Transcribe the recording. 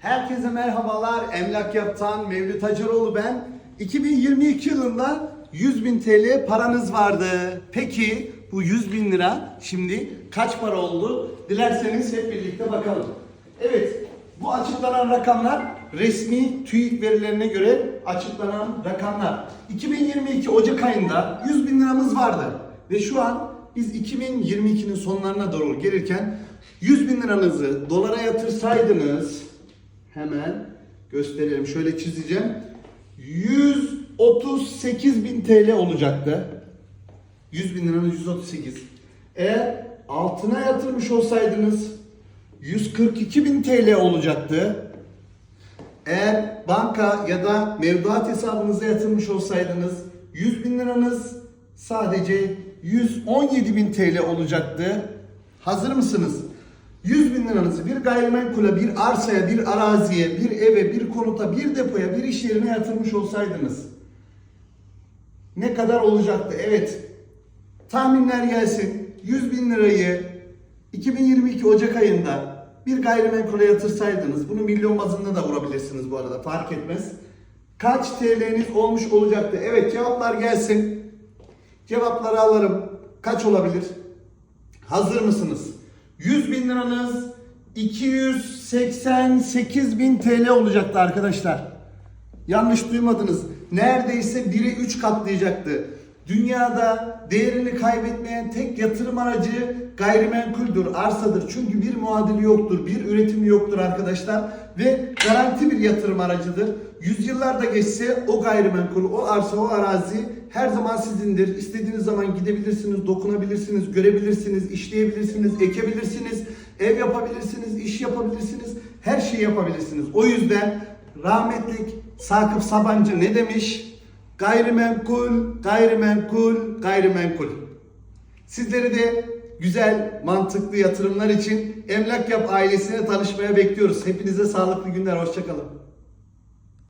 Herkese merhabalar. Emlak Yaptan Mevlüt Hacaroğlu ben. 2022 yılında 100 bin TL paranız vardı. Peki bu 100 bin lira şimdi kaç para oldu? Dilerseniz hep birlikte bakalım. Evet bu açıklanan rakamlar resmi TÜİK verilerine göre açıklanan rakamlar. 2022 Ocak ayında 100 bin liramız vardı. Ve şu an biz 2022'nin sonlarına doğru gelirken 100 bin liranızı dolara yatırsaydınız hemen gösterelim. Şöyle çizeceğim. 138 bin TL olacaktı. 100 bin liranın 138 eğer altına yatırmış olsaydınız 142 bin TL olacaktı. Eğer banka ya da mevduat hesabınıza yatırmış olsaydınız 100 bin liranız sadece 117 bin TL olacaktı. Hazır mısınız? 100 bin liranızı bir gayrimenkule, bir arsaya, bir araziye, bir eve, bir konuta, bir depoya, bir iş yerine yatırmış olsaydınız ne kadar olacaktı? Evet. Tahminler gelsin. 100 bin lirayı 2022 Ocak ayında bir gayrimenkule yatırsaydınız, bunu milyon bazında da vurabilirsiniz bu arada fark etmez. Kaç TL'niz olmuş olacaktı? Evet cevaplar gelsin. Cevapları alırım. Kaç olabilir? Hazır mısınız? 100 bin liranız 288 bin TL olacaktı arkadaşlar. Yanlış duymadınız. Neredeyse biri 3 katlayacaktı. Dünyada değerini kaybetmeyen tek yatırım aracı gayrimenkuldür, arsadır. Çünkü bir muadili yoktur, bir üretimi yoktur arkadaşlar. Ve garanti bir yatırım aracıdır. Yüzyıllar da geçse o gayrimenkul, o arsa, o arazi her zaman sizindir. İstediğiniz zaman gidebilirsiniz, dokunabilirsiniz, görebilirsiniz, işleyebilirsiniz, ekebilirsiniz, ev yapabilirsiniz, iş yapabilirsiniz, her şeyi yapabilirsiniz. O yüzden rahmetlik Sakıp Sabancı ne demiş? Gayrimenkul, gayrimenkul, gayrimenkul. Sizleri de güzel, mantıklı yatırımlar için Emlak Yap ailesine tanışmaya bekliyoruz. Hepinize sağlıklı günler, hoşçakalın.